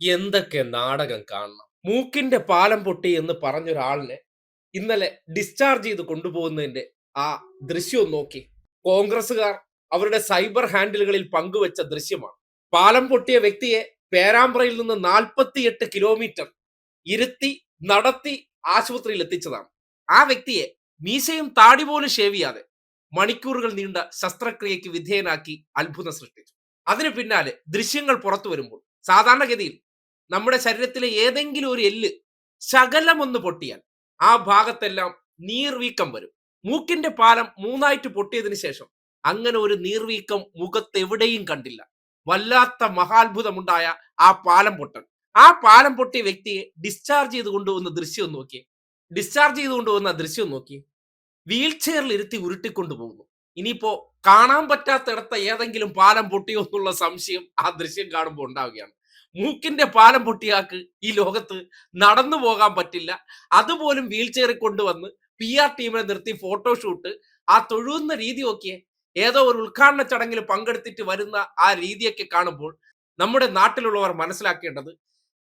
എന്തൊക്കെ നാടകം കാണണം? മൂക്കിന്റെ പാലം പൊട്ടി എന്ന് പറഞ്ഞൊരാളിനെ ഇന്നലെ ഡിസ്ചാർജ് ചെയ്ത് കൊണ്ടുപോകുന്നതിന്റെ ആ ദൃശ്യം നോക്കി. കോൺഗ്രസുകാർ അവരുടെ സൈബർ ഹാൻഡിലുകളിൽ പങ്കുവച്ച ദൃശ്യമാണ്. പാലം പൊട്ടിയ വ്യക്തിയെ പേരാമ്പ്രയിൽ നിന്ന് നാൽപ്പത്തിയെട്ട് കിലോമീറ്റർ ഇരുത്തി നടത്തി ആശുപത്രിയിൽ എത്തിച്ചതാണ്. ആ വ്യക്തിയെ മീശയും താടി പോലും ഷേവ് ചെയ്യാതെ മണിക്കൂറുകൾ നീണ്ട ശസ്ത്രക്രിയയ്ക്ക് വിധേയനാക്കി അത്ഭുതം സൃഷ്ടിച്ചു. അതിനു പിന്നാലെ ദൃശ്യങ്ങൾ പുറത്തു വരുമ്പോൾ സാധാരണഗതിയിൽ നമ്മുടെ ശരീരത്തിലെ ഏതെങ്കിലും ഒരു എല്ല് ശകലം ഒന്ന് പൊട്ടിയാൽ ആ ഭാഗത്തെല്ലാം നീർവീക്കം വരും. മൂക്കിന്റെ പാലം മൂന്നായിട്ട് പൊട്ടിയതിനു ശേഷം അങ്ങനെ ഒരു നീർവീക്കം മുഖത്ത് എവിടെയും കണ്ടില്ല. വല്ലാത്ത മഹാത്ഭുതമുണ്ടായ ആ പാലം പൊട്ടൽ. ആ പാലം പൊട്ടിയ വ്യക്തിയെ ഡിസ്ചാർജ് ചെയ്ത് കൊണ്ടുപോകുന്ന ദൃശ്യം നോക്കി ഡിസ്ചാർജ് ചെയ്ത് കൊണ്ടുപോകുന്ന ദൃശ്യം നോക്കി വീൽ ചെയറിൽ ഇരുത്തി ഉരുട്ടിക്കൊണ്ടു പോകുന്നു ഇനിയിപ്പോ കാണാൻ പറ്റാത്തിടത്ത ഏതെങ്കിലും പാലം പൊട്ടിയോ എന്നുള്ള സംശയം ആ ദൃശ്യം കാണുമ്പോൾ ഉണ്ടാവുകയാണ്. മൂക്കിന്റെ പാലം പൊട്ടിയാക്ക് ഈ ലോകത്ത് നടന്നു പോകാൻ പറ്റില്ല. അതുപോലും വീൽ ചെയറിൽ കൊണ്ടുവന്ന് പി ആർ ടീമിനെ നിർത്തി ഫോട്ടോഷൂട്ട് ആ തൊഴുന്ന രീതി നോക്കിയേ ഏതോ ഒരു ഉദ്ഘാടന ചടങ്ങിൽ പങ്കെടുത്തിട്ട് വരുന്ന ആ രീതിയൊക്കെ കാണുമ്പോൾ നമ്മുടെ നാട്ടിലുള്ളവർ മനസ്സിലാക്കേണ്ടത്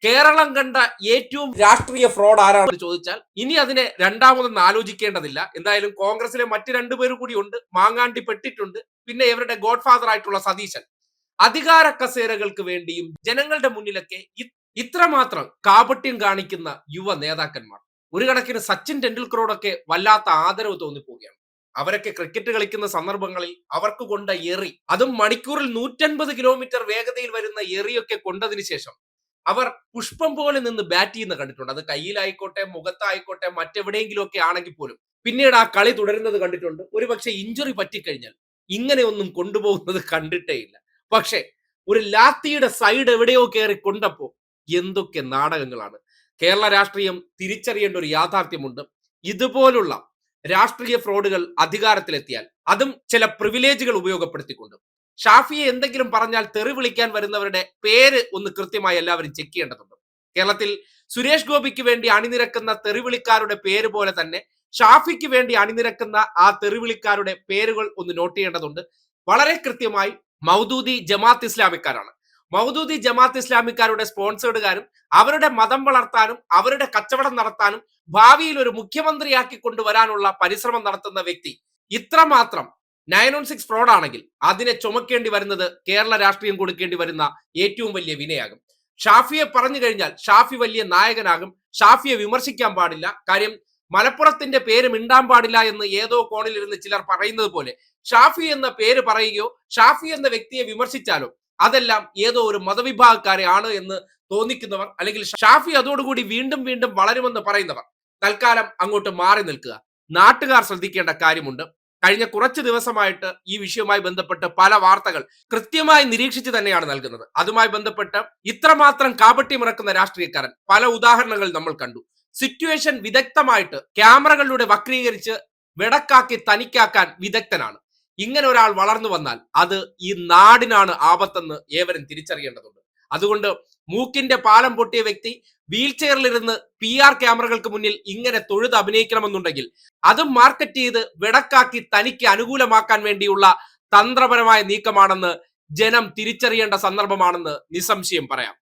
കേരളം കണ്ട ഏറ്റവും രാഷ്ട്രീയ ഫ്രോഡ് ആരാണെന്ന് ചോദിച്ചാൽ ഇനി അതിനെ രണ്ടാമതൊന്നും ആലോചിക്കേണ്ടതില്ല. എന്തായാലും കോൺഗ്രസിലെ മറ്റു രണ്ടുപേർ കൂടി ഉണ്ട്. മാങ്ങാണ്ടി പെട്ടിട്ടുണ്ട് പിന്നെ ഇവരുടെ ഗോഡ് ഫാദർ ആയിട്ടുള്ള സതീശൻ. അധികാര കസേരകൾക്ക് വേണ്ടിയും ജനങ്ങളുടെ മുന്നിലൊക്കെ ഇത്രമാത്രം കാപട്യം കാണിക്കുന്ന യുവ നേതാക്കന്മാർ. ഒരു കണക്കിന് സച്ചിൻ ടെണ്ടുൽക്കറോടൊക്കെ വല്ലാത്ത ആദരവ് തോന്നിപ്പോവുകയാണ്. അവരൊക്കെ ക്രിക്കറ്റ് കളിക്കുന്ന സന്ദർഭങ്ങളിൽ അവർക്ക് കൊണ്ട എറി അതും മണിക്കൂറിൽ നൂറ്റൻപത് കിലോമീറ്റർ വേഗതയിൽ വരുന്ന എറിയൊക്കെ കൊണ്ടതിന് ശേഷം അവർ പുഷ്പം പോലെ നിന്ന് ബാറ്റ് ചെയ്യുന്ന കണ്ടിട്ടുണ്ട്. അത് കയ്യിലായിക്കോട്ടെ മുഖത്തായിക്കോട്ടെ മറ്റെവിടെയെങ്കിലും ഒക്കെ ആണെങ്കിൽ പോലും. പിന്നീട് ആ കളി തുടരുന്നത് കണ്ടിട്ടുണ്ട്. ഒരുപക്ഷെ ഇഞ്ചുറി പറ്റിക്കഴിഞ്ഞാൽ ഇങ്ങനെയൊന്നും കൊണ്ടുപോകുന്നത് കണ്ടിട്ടേ ഇല്ല. പക്ഷേ ഒരു ലാത്തിയുടെ സൈഡ് എവിടെയോ കയറി കൊണ്ടപ്പോ എന്തൊക്കെ നാടകങ്ങളാണ്. കേരള രാഷ്ട്രീയം തിരിച്ചറിയേണ്ട ഒരു യാഥാർത്ഥ്യമുണ്ട്. ഇതുപോലുള്ള രാഷ്ട്രീയ ഫ്രോഡുകൾ അധികാരത്തിലെത്തിയാൽ അതും ചില പ്രിവിലേജുകൾ ഉപയോഗപ്പെടുത്തിക്കൊണ്ട് ഷാഫിയെ എന്തെങ്കിലും പറഞ്ഞാൽ തെറി വിളിക്കാൻ വരുന്നവരുടെ പേര് ഒന്ന് കൃത്യമായി എല്ലാവരും ചെക്ക് ചെയ്യേണ്ടതുണ്ട്. കേരളത്തിൽ സുരേഷ് ഗോപിക്ക് വേണ്ടി അണിനിരക്കുന്ന തെറിവിളിക്കാരുടെ പേര് പോലെ തന്നെ ഷാഫിക്ക് വേണ്ടി അണിനിരക്കുന്ന ആ തെറിവിളിക്കാരുടെ പേരുകൾ ഒന്ന് നോട്ട് ചെയ്യേണ്ടതുണ്ട്. വളരെ കൃത്യമായി മൗദൂദി ജമാത്ത് ഇസ്ലാമിക്കാരാണ്. മൗദൂദി ജമാത്ത് ഇസ്ലാമിക്കാരുടെ സ്പോൺസേർഡുകാരും അവരുടെ മതം വളർത്താനും അവരുടെ കച്ചവടം നടത്താനും ഭാവിയിൽ ഒരു മുഖ്യമന്ത്രിയാക്കി കൊണ്ടുവരാനുള്ള പരിശ്രമം നടത്തുന്ന വ്യക്തി ഇത്രമാത്രം നയൻ ഓൺ സിക്സ് ഫ്രോഡ് ആണെങ്കിൽ അതിനെ ചുമക്കേണ്ടി വരുന്നത് കേരള രാഷ്ട്രീയം കൊടുക്കേണ്ടി വരുന്ന ഏറ്റവും വലിയ വിനയാകും. ഷാഫിയെ പറഞ്ഞു കഴിഞ്ഞാൽ ഷാഫി വലിയ നായകനാകും. ഷാഫിയെ വിമർശിക്കാൻ പാടില്ല. കാര്യം മലപ്പുറത്തിന്റെ പേര് മിണ്ടാൻ പാടില്ല എന്ന് ഏതോ കോണിൽ ഇരുന്ന് ചിലർ പറയുന്നത് പോലെ ഷാഫി എന്ന പേര് പറയുകയോ ഷാഫി എന്ന വ്യക്തിയെ വിമർശിച്ചാലോ അതെല്ലാം ഏതോ ഒരു മതവിഭാഗക്കാരെ ആണ് എന്ന് തോന്നിക്കുന്നവർ അല്ലെങ്കിൽ ഷാഫി അതോടുകൂടി വീണ്ടും വീണ്ടും വളരുമെന്ന് പറയുന്നവർ തൽക്കാലം അങ്ങോട്ട് മാറി നിൽക്കുക. നാട്ടുകാർ ശ്രദ്ധിക്കേണ്ട കാര്യമുണ്ട്. കഴിഞ്ഞ കുറച്ച് ദിവസമായിട്ട് ഈ വിഷയവുമായി ബന്ധപ്പെട്ട് പല വാർത്തകൾ കൃത്യമായി നിരീക്ഷിച്ച് തന്നെയാണ് നൽകുന്നത്. അതുമായി ബന്ധപ്പെട്ട് ഇത്രമാത്രം കാപട്യമിറക്കുന്ന രാഷ്ട്രീയക്കാരൻ പല ഉദാഹരണങ്ങൾ നമ്മൾ കണ്ടു. സിറ്റുവേഷൻ വിദഗ്ധമായിട്ട് ക്യാമറകളിലൂടെ വക്രീകരിച്ച് വെടക്കാക്കി തനിക്കാക്കാൻ വിദഗ്ധനാണ്. ഇങ്ങനെ ഒരാൾ വളർന്നു വന്നാൽ അത് ഈ നാടിനാണ് ആപത്തെന്ന് ഏവരും തിരിച്ചറിയേണ്ടതുണ്ട്. അതുകൊണ്ട് മൂക്കിന്റെ പാലം പൊട്ടിയ വ്യക്തി വീൽ ചെയറിലിരുന്ന് പി ആർ ക്യാമറകൾക്ക് മുന്നിൽ ഇങ്ങനെ തൊഴുത് അഭിനയിക്കണമെന്നുണ്ടെങ്കിൽ അത് മാർക്കറ്റ് ചെയ്ത് വിടക്കാക്കി തനിക്ക് അനുകൂലമാക്കാൻ വേണ്ടിയുള്ള തന്ത്രപരമായ നീക്കമാണെന്ന് ജനം തിരിച്ചറിയേണ്ട സന്ദർഭമാണെന്ന് നിസ്സംശയം പറയാം.